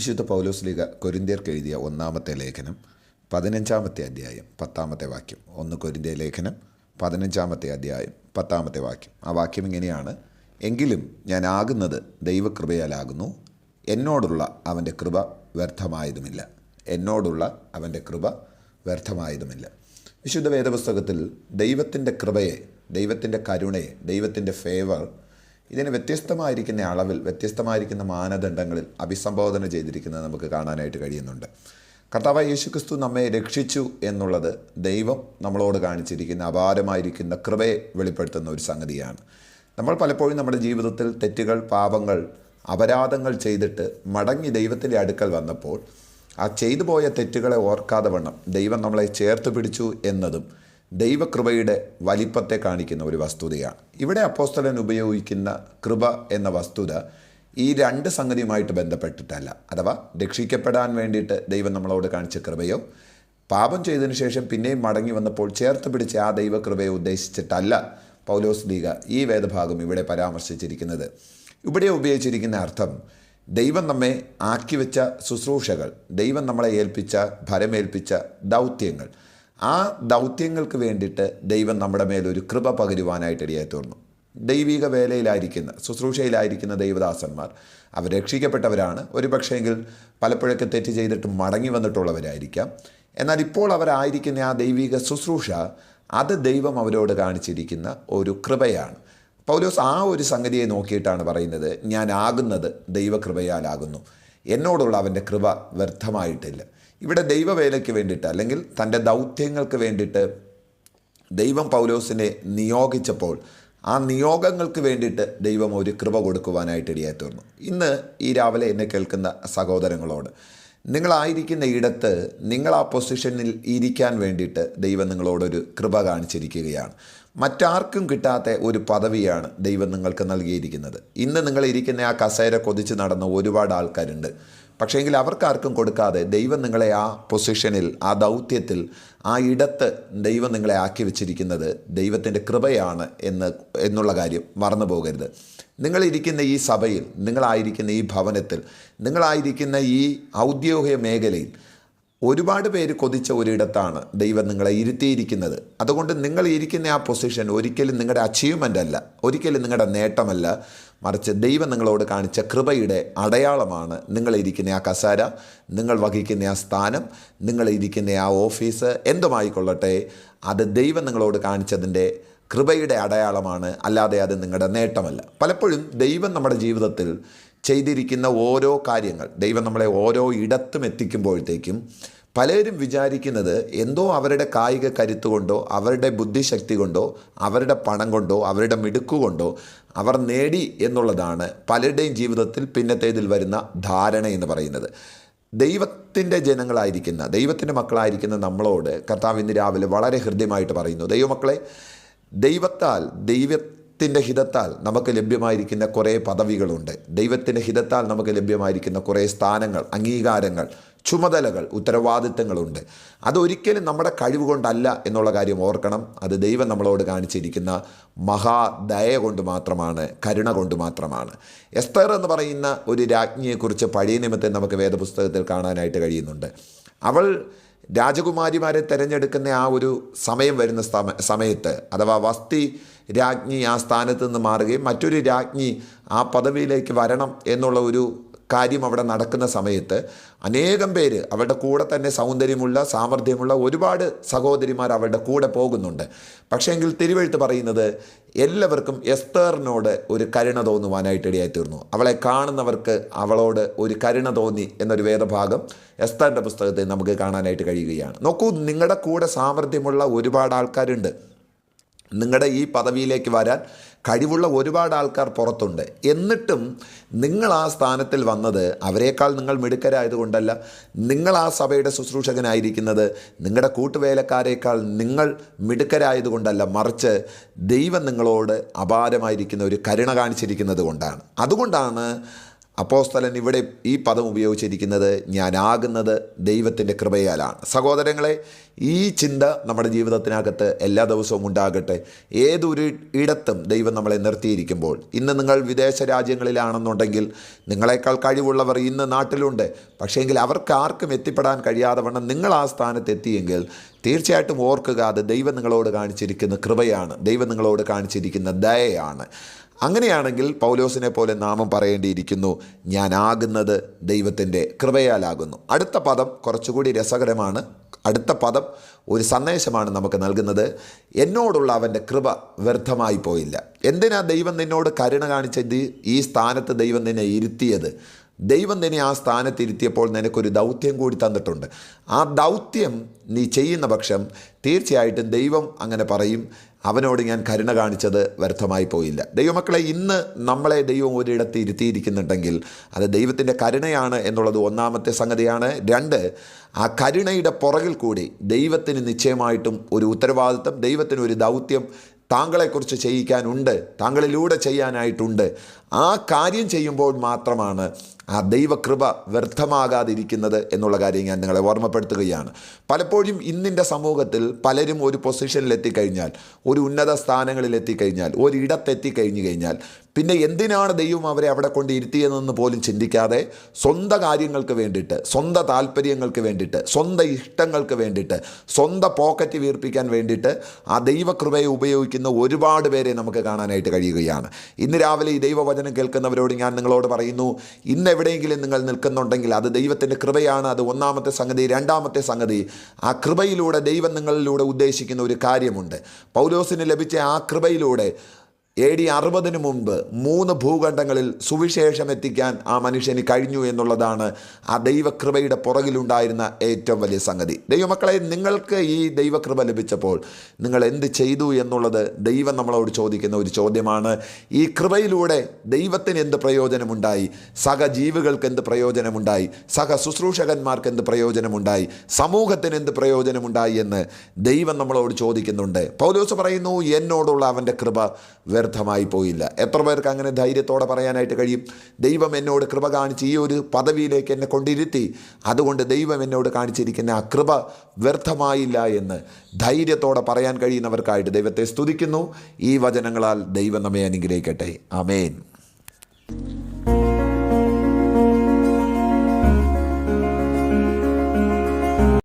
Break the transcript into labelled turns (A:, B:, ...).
A: വിശുദ്ധ പൗലോസ് ലീഗ കൊരിന്തിയർക്ക് എഴുതിയ ഒന്നാമത്തെ ലേഖനം പതിനഞ്ചാമത്തെ അധ്യായം പത്താമത്തെ വാക്യം. ഒന്ന് കൊരിന്തിയ ലേഖനം പതിനഞ്ചാമത്തെ അധ്യായം പത്താമത്തെ വാക്യം. ആ വാക്യം ഇങ്ങനെയാണ്. എങ്കിലും ഞാൻ ആകുന്നത് ദൈവകൃപയാലാകുന്നു. എന്നോടുള്ള അവന്റെ കൃപ വ്യർത്ഥമായതുമില്ല. എന്നോടുള്ള അവന്റെ കൃപ വ്യർത്ഥമായതുമില്ല. വിശുദ്ധ വേദപുസ്തകത്തിൽ ദൈവത്തിന്റെ കൃപയെ ദൈവത്തിന്റെ കരുണയെ ദൈവത്തിന്റെ ഫേവർ ഇതിന് വ്യത്യസ്തമായിരിക്കുന്ന അളവിൽ വ്യത്യസ്തമായിരിക്കുന്ന മാനദണ്ഡങ്ങളിൽ അഭിസംബോധന ചെയ്തിരിക്കുന്നത് നമുക്ക് കാണാനായിട്ട് കഴിയുന്നുണ്ട്. കർത്താവ് യേശുക്രിസ്തു നമ്മെ രക്ഷിച്ചു എന്നുള്ളത് ദൈവം നമ്മളോട് കാണിച്ചിരിക്കുന്ന അപാരമായിരിക്കുന്ന കൃപയെ വെളിപ്പെടുത്തുന്ന ഒരു സംഗതിയാണ്. നമ്മൾ പലപ്പോഴും നമ്മുടെ ജീവിതത്തിൽ തെറ്റുകൾ പാപങ്ങൾ അപരാധങ്ങൾ ചെയ്തിട്ട് മടങ്ങി ദൈവത്തിന്റെ അടുക്കൽ വന്നപ്പോൾ ആ ചെയ്തു പോയ തെറ്റുകളെ ഓർക്കാതെ വണ്ണം ദൈവം നമ്മളെ ചേർത്ത് പിടിച്ചു എന്നതും ദൈവകൃപയുടെ വലിപ്പത്തെ കാണിക്കുന്ന ഒരു വസ്തുതയാണ്. ഇവിടെ അപ്പോസ്തലൻ ഉപയോഗിക്കുന്ന കൃപ എന്ന വസ്തുത ഈ രണ്ട് സംഗതിയുമായിട്ട് ബന്ധപ്പെട്ടിട്ടല്ല. അഥവാ രക്ഷിക്കപ്പെടാൻ വേണ്ടിയിട്ട് ദൈവം നമ്മളോട് കാണിച്ച കൃപയോ പാപം ചെയ്തതിനു ശേഷം പിന്നെയും മടങ്ങി വന്നപ്പോൾ ചേർത്ത് പിടിച്ച ആ ദൈവകൃപയെ ഉദ്ദേശിച്ചിട്ടല്ല പൗലോസ് ലീഗ ഈ വേദഭാഗം ഇവിടെ പരാമർശിച്ചിരിക്കുന്നത്. ഇവിടെ ഉപയോഗിച്ചിരിക്കുന്ന അർത്ഥം ദൈവം നമ്മെ ആക്കി വെച്ച ശുശ്രൂഷകൾ ദൈവം നമ്മളെ ഏൽപ്പിച്ച ഭരമേൽപ്പിച്ച ദൗത്യങ്ങൾ ആ ദൗത്യങ്ങൾക്ക് വേണ്ടിയിട്ട് ദൈവം നമ്മുടെ മേലൊരു കൃപ പകരുവാനായിട്ട് ഇടയായി തീർന്നു. ദൈവിക വേലയിലായിരിക്കുന്ന ശുശ്രൂഷയിലായിരിക്കുന്ന ദൈവദാസന്മാർ അവർ രക്ഷിക്കപ്പെട്ടവരാണ്. ഒരു പക്ഷേങ്കിൽ പലപ്പോഴൊക്കെ തെറ്റ് ചെയ്തിട്ട് മടങ്ങി വന്നിട്ടുള്ളവരായിരിക്കാം. എന്നാൽ ഇപ്പോൾ അവരായിരിക്കുന്ന ആ ദൈവിക ശുശ്രൂഷ അത് ദൈവം അവരോട് കാണിച്ചിരിക്കുന്ന ഒരു കൃപയാണ്. പൗലോസ് ആ ഒരു സംഗതിയെ നോക്കിയിട്ടാണ് പറയുന്നത് ഞാൻ ആകുന്നത് ദൈവകൃപയാലാകുന്നു. എന്നോടുള്ള അവന്റെ കൃപ വ്യർത്ഥമായിട്ടില്ല. ഇവിടെ ദൈവവേലയ്ക്ക് വേണ്ടിയിട്ട് അല്ലെങ്കിൽ തന്റെ ദൗത്യങ്ങൾക്ക് വേണ്ടിയിട്ട് ദൈവം പൗലോസിനെ നിയോഗിച്ചപ്പോൾ ആ നിയോഗങ്ങൾക്ക് വേണ്ടിയിട്ട് ദൈവം ഒരു കൃപ കൊടുക്കുവാനായിട്ട് ഇടയായി തീർന്നു. ഇന്ന് ഈ രാവിലെ എന്നെ കേൾക്കുന്ന സഹോദരങ്ങളോട് നിങ്ങളായിരിക്കുന്ന ഇടത്ത് നിങ്ങൾ ആ പൊസിഷനിൽ ഇരിക്കാൻ വേണ്ടിയിട്ട് ദൈവം നിങ്ങളോടൊരു കൃപ കാണിച്ചിരിക്കുകയാണ്. മറ്റാർക്കും കിട്ടാത്ത ഒരു പദവിയാണ് ദൈവം നിങ്ങൾക്ക് നൽകിയിരിക്കുന്നത്. ഇന്ന് നിങ്ങൾ ഇരിക്കുന്ന ആ കസേര കൊതിച്ച് നടന്ന ഒരുപാട് ആൾക്കാരുണ്ട്. പക്ഷേങ്കിൽ അവർക്കാർക്കും കൊടുക്കാതെ ദൈവം നിങ്ങളെ ആ പൊസിഷനിൽ ആ ദൗത്യത്തിൽ ആ ഇടത്ത് ദൈവം നിങ്ങളെ ആക്കി വെച്ചിരിക്കുന്നത് ദൈവത്തിന്റെ കൃപയാണ് എന്ന് എന്നുള്ള കാര്യം മറന്നു പോകരുത്. നിങ്ങളിരിക്കുന്ന ഈ സഭയിൽ നിങ്ങളായിരിക്കുന്ന ഈ ഭവനത്തിൽ നിങ്ങളായിരിക്കുന്ന ഈ ഔദ്യോഗിക മേഖലയിൽ ഒരുപാട് പേര് കൊതിച്ച ഒരിടത്താണ് ദൈവം നിങ്ങളെ ഇരുത്തിയിരിക്കുന്നത്. അതുകൊണ്ട് നിങ്ങൾ ഇരിക്കുന്ന ആ പൊസിഷൻ ഒരിക്കലും നിങ്ങളുടെ അച്ചീവ്മെന്റ് അല്ല ഒരിക്കലും നിങ്ങളുടെ നേട്ടമല്ല. മറിച്ച് ദൈവം നിങ്ങളോട് കാണിച്ച കൃപയുടെ അടയാളമാണ് നിങ്ങളിരിക്കുന്ന ആ കസാര നിങ്ങൾ വഹിക്കുന്ന ആ സ്ഥാനം നിങ്ങളിരിക്കുന്ന ആ ഓഫീസ് എന്തുമായിക്കൊള്ളട്ടെ അത് ദൈവം നിങ്ങളോട് കാണിച്ചതിന്റെ കൃപയുടെ അടയാളമാണ്. അല്ലാതെ അത് നിങ്ങളുടെ നേട്ടമല്ല. പലപ്പോഴും ദൈവം നമ്മുടെ ജീവിതത്തിൽ ചെയ്തിരിക്കുന്ന ഓരോ കാര്യങ്ങൾ ദൈവം നമ്മളെ ഓരോ ഇടത്തും എത്തിക്കുമ്പോഴത്തേക്കും പലരും വിചാരിക്കുന്നത് എന്തോ അവരുടെ കായിക കരുത്ത് കൊണ്ടോ അവരുടെ ബുദ്ധിശക്തി കൊണ്ടോ അവരുടെ പണം കൊണ്ടോ അവരുടെ മിടുക്കുകൊണ്ടോ അവർ നേടി എന്നുള്ളതാണ് പലരുടെയും ജീവിതത്തിൽ പിന്നത്തേതിൽ വരുന്ന ധാരണ എന്ന് പറയുന്നത്. ദൈവത്തിന്റെ ജനങ്ങളായിരിക്കുന്ന ദൈവത്തിന്റെ മക്കളായിരിക്കുന്ന നമ്മളോട് കർത്താവ് ഇന്ന് രാവിലെ വളരെ ഹൃദ്യമായിട്ട് പറയുന്നു ദൈവമക്കളെ ദൈവത്താൽ ദൈവത്തിന്റെ ഹിതത്താൽ നമുക്ക് ലഭ്യമായിരിക്കുന്ന കുറേ പദവികളുണ്ട്. ദൈവത്തിന്റെ ഹിതത്താൽ നമുക്ക് ലഭ്യമായിരിക്കുന്ന കുറേ സ്ഥാനങ്ങൾ അംഗീകാരങ്ങൾ ചുമതലകൾ ഉത്തരവാദിത്തങ്ങളുണ്ട്. അതൊരിക്കലും നമ്മുടെ കഴിവ് കൊണ്ടല്ല എന്നുള്ള കാര്യം ഓർക്കണം. അത് ദൈവം നമ്മളോട് കാണിച്ചിരിക്കുന്ന മഹാദയ കൊണ്ട് മാത്രമാണ് കരുണ കൊണ്ട് മാത്രമാണ്. എസ്തർ എന്ന് പറയുന്ന ഒരു രാജ്ഞിയെക്കുറിച്ച് പഴയ നിമിത്തം നമുക്ക് വേദപുസ്തകത്തിൽ കാണാനായിട്ട് കഴിയുന്നുണ്ട്. അവൾ രാജകുമാരിമാരെ തിരഞ്ഞെടുക്കുന്ന ആ ഒരു സമയം വരുന്ന സമ സമയത്ത് അഥവാ വസ്തി രാജ്ഞി ആ സ്ഥാനത്ത് നിന്ന് മാറുകയും മറ്റൊരു രാജ്ഞി ആ പദവിയിലേക്ക് വരണം എന്നുള്ള ഒരു കാര്യം അവിടെ നടക്കുന്ന സമയത്ത് അനേകം പേര് അവരുടെ കൂടെ തന്നെ സൗന്ദര്യമുള്ള സാമർഥ്യമുള്ള ഒരുപാട് സഹോദരിമാർ അവരുടെ കൂടെ പോകുന്നുണ്ട്. പക്ഷേങ്കിൽ തിരുവഴുത്ത് പറയുന്നത് എല്ലാവർക്കും എസ്തേറിനോട് ഒരു കരുണ തോന്നുവാനായിട്ട് ഇടയായി തീർന്നു. അവളെ കാണുന്നവർക്ക് അവളോട് ഒരു കരുണ തോന്നി എന്നൊരു വേദഭാഗം എസ്തറിന്റെ പുസ്തകത്തിൽ നമുക്ക് കാണാനായിട്ട് കഴിയുകയാണ്. നോക്കൂ നിങ്ങളുടെ കൂടെ സാമർഥ്യമുള്ള ഒരുപാട് ആൾക്കാരുണ്ട്. നിങ്ങളുടെ ഈ പദവിയിലേക്ക് വരാൻ കഴിവുള്ള ഒരുപാട് ആൾക്കാർ പുറത്തുണ്ട്. എന്നിട്ടും നിങ്ങൾ ആ സ്ഥാനത്തിൽ വന്നത് അവരെക്കാൾ നിങ്ങൾ മിടുക്കരായതുകൊണ്ടല്ല. നിങ്ങൾ ആ സഭയുടെ ശുശ്രൂഷകനായിരിക്കുന്നത് നിങ്ങളുടെ കൂട്ടുവേലക്കാരേക്കാൾ നിങ്ങൾ മിടുക്കരായതുകൊണ്ടല്ല. മറിച്ച് ദൈവം നിങ്ങളോട് അപാരമായിരിക്കുന്ന ഒരു കരുണ കാണിച്ചിരിക്കുന്നത് കൊണ്ടാണ്. അതുകൊണ്ടാണ് അപ്പോസ്തലൻ ഇവിടെ ഈ പദം ഉപയോഗിച്ചിരിക്കുന്നത് ഞാനാകുന്നത് ദൈവത്തിന്റെ കൃപയാലാണ്. സഹോദരങ്ങളെ ഈ ചിന്ത നമ്മുടെ ജീവിതത്തിനകത്ത് എല്ലാ ദിവസവും ഉണ്ടാകട്ടെ. ഏതൊരു ഇടത്തും ദൈവം നമ്മളെ നിർത്തിയിരിക്കുമ്പോൾ ഇന്ന് നിങ്ങൾ വിദേശ രാജ്യങ്ങളിലാണെന്നുണ്ടെങ്കിൽ നിങ്ങളെക്കാൾ കഴിവുള്ളവർ ഇന്ന് നാട്ടിലുണ്ട്. പക്ഷേങ്കിൽ അവർക്ക് ആർക്കും എത്തിപ്പെടാൻ കഴിയാതെ വണ്ണം നിങ്ങൾ ആ സ്ഥാനത്തെത്തിയെങ്കിൽ തീർച്ചയായിട്ടും ഓർക്കുക അത് ദൈവം നിങ്ങളോട് കാണിച്ചിരിക്കുന്ന കൃപയാണ്. ദൈവം നിങ്ങളോട് കാണിച്ചിരിക്കുന്ന ദയയാണ്. അങ്ങനെയാണെങ്കിൽ പൗലോസിനെ പോലെ നാമം പറയേണ്ടിയിരിക്കുന്നു. ഞാനാകുന്നത് ദൈവത്തിന്റെ കൃപയാലാകുന്നു. അടുത്ത പദം കുറച്ചുകൂടി രസകരമാണ്. അടുത്ത പദം ഒരു സന്ദേശമാണ് നമുക്ക് നൽകുന്നത്. എന്നോടുള്ള അവന്റെ കൃപ വ്യർത്ഥമായി പോയില്ല. എന്തിനാ ദൈവം നിന്നോട് കരുണ കാണിച്ചത്? ഈ സ്ഥാനത്ത് ദൈവം നിന്നെ ഇരുത്തിയത്. ദൈവം നിന്നെ ആ സ്ഥാനത്ത് ഇരുത്തിയപ്പോൾ നിനക്കൊരു ദൗത്യം കൂടി തന്നിട്ടുണ്ട്. ആ ദൗത്യം നീ ചെയ്യുന്ന പക്ഷം തീർച്ചയായിട്ടും ദൈവം അങ്ങനെ പറയും. അവനോട് ഞാൻ കരുണ കാണിച്ചത് വ്യർത്ഥമായി പോയില്ല. ദൈവമക്കളെ ഇന്ന് നമ്മളെ ദൈവം ഒരിടത്ത് ഇരുത്തിയിരിക്കുന്നുണ്ടെങ്കിൽ അത് ദൈവത്തിന്റെ കരുണയാണ് എന്നുള്ളത് ഒന്നാമത്തെ സംഗതിയാണ്. രണ്ട് ആ കരുണയുടെ പുറകിൽ കൂടി ദൈവത്തിന് നിശ്ചയമായിട്ടും ഒരു ഉത്തരവാദിത്തം ദൈവത്തിന് ഒരു ദൗത്യം താങ്കളെക്കുറിച്ച് ചെയ്യിക്കാനുണ്ട് താങ്കളിലൂടെ ചെയ്യാനായിട്ടുണ്ട്. ആ കാര്യം ചെയ്യുമ്പോൾ മാത്രമാണ് ആ ദൈവകൃപ വ്യർത്ഥമാകാതിരിക്കുന്നത് എന്നുള്ള കാര്യം ഞാൻ നിങ്ങളെ ഓർമ്മപ്പെടുത്തുകയാണ്. പലപ്പോഴും ഇന്നിന്റെ സമൂഹത്തിൽ പലരും ഒരു പൊസിഷനിൽ എത്തിക്കഴിഞ്ഞാൽ ഒരു ഉന്നത സ്ഥാനങ്ങളിൽ എത്തിക്കഴിഞ്ഞാൽ ഒരിടത്തെത്തിക്കഴിഞ്ഞു കഴിഞ്ഞാൽ പിന്നെ എന്തിനാണ് ദൈവം അവരെ അവിടെ കൊണ്ട് ഇരുത്തിയതെന്ന് പോലും ചിന്തിക്കാതെ സ്വന്തം കാര്യങ്ങൾക്ക് വേണ്ടിയിട്ട് സ്വന്തം താല്പര്യങ്ങൾക്ക് വേണ്ടിയിട്ട് സ്വന്തം ഇഷ്ടങ്ങൾക്ക് വേണ്ടിയിട്ട് സ്വന്തം പോക്കറ്റ് വീർപ്പിക്കാൻ വേണ്ടിയിട്ട് ആ ദൈവകൃപയെ ഉപയോഗിക്കുന്ന ഒരുപാട് പേരെ നമുക്ക് കാണാനായിട്ട് കഴിയുകയാണ്. ഇന്ന് രാവിലെ ഈ ദൈവവചനം കേൾക്കുന്നവരോട് ഞാൻ നിങ്ങളോട് പറയുന്നു ഇന്ന് എവിടെയെങ്കിലും നിങ്ങൾ നിൽക്കുന്നുണ്ടെങ്കിൽ അത് ദൈവത്തിന്റെ കൃപയാണ് അത് ഒന്നാമത്തെ സംഗതി. രണ്ടാമത്തെ സംഗതി ആ കൃപയിലൂടെ ദൈവം നിങ്ങളിലൂടെ ഉദ്ദേശിക്കുന്ന ഒരു കാര്യമുണ്ട്. പൗലോസിന് ലഭിച്ച ആ കൃപയിലൂടെ എ ഡി അറുപതിന് മുമ്പ് മൂന്ന് ഭൂഖണ്ഡങ്ങളിൽ സുവിശേഷം എത്തിക്കാൻ ആ മനുഷ്യന് കഴിഞ്ഞു എന്നുള്ളതാണ് ആ ദൈവകൃപയുടെ പുറകിലുണ്ടായിരുന്ന ഏറ്റവും വലിയ സംഗതി. ദൈവമക്കളെ നിങ്ങൾക്ക് ഈ ദൈവകൃപ ലഭിച്ചപ്പോൾ നിങ്ങൾ എന്ത് ചെയ്തു എന്നുള്ളത് ദൈവം നമ്മളോട് ചോദിക്കുന്ന ഒരു ചോദ്യമാണ്. ഈ കൃപയിലൂടെ ദൈവത്തിന് എന്ത് പ്രയോജനമുണ്ടായി? സഹജീവികൾക്ക് എന്ത് പ്രയോജനമുണ്ടായി? സഹ ശുശ്രൂഷകന്മാർക്ക് എന്ത് പ്രയോജനമുണ്ടായി? സമൂഹത്തിന് എന്ത് പ്രയോജനമുണ്ടായി എന്ന് ദൈവം നമ്മളോട് ചോദിക്കുന്നുണ്ട്. പൗലോസ് പറയുന്നു എന്നോടുള്ള അവന്റെ കൃപ വ്യർത്ഥമായി പോയില്ല. എത്ര പേർക്ക് അങ്ങനെ ധൈര്യത്തോടെ പറയാനായിട്ട് കഴിയും? ദൈവം എന്നോട് കൃപ കാണിച്ച് ഈ ഒരു പദവിയിലേക്ക് എന്നെ കൊണ്ടിരുത്തി. അതുകൊണ്ട് ദൈവം എന്നോട് കാണിച്ചിരിക്കുന്ന ആ കൃപ വ്യർത്ഥമായില്ല എന്ന് ധൈര്യത്തോടെ പറയാൻ കഴിയുന്നവർക്കായിട്ട് ദൈവത്തെ സ്തുതിക്കുന്നു. ഈ വചനങ്ങളാൽ ദൈവം നമ്മെ അനുഗ്രഹിക്കട്ടെ. അമേൻ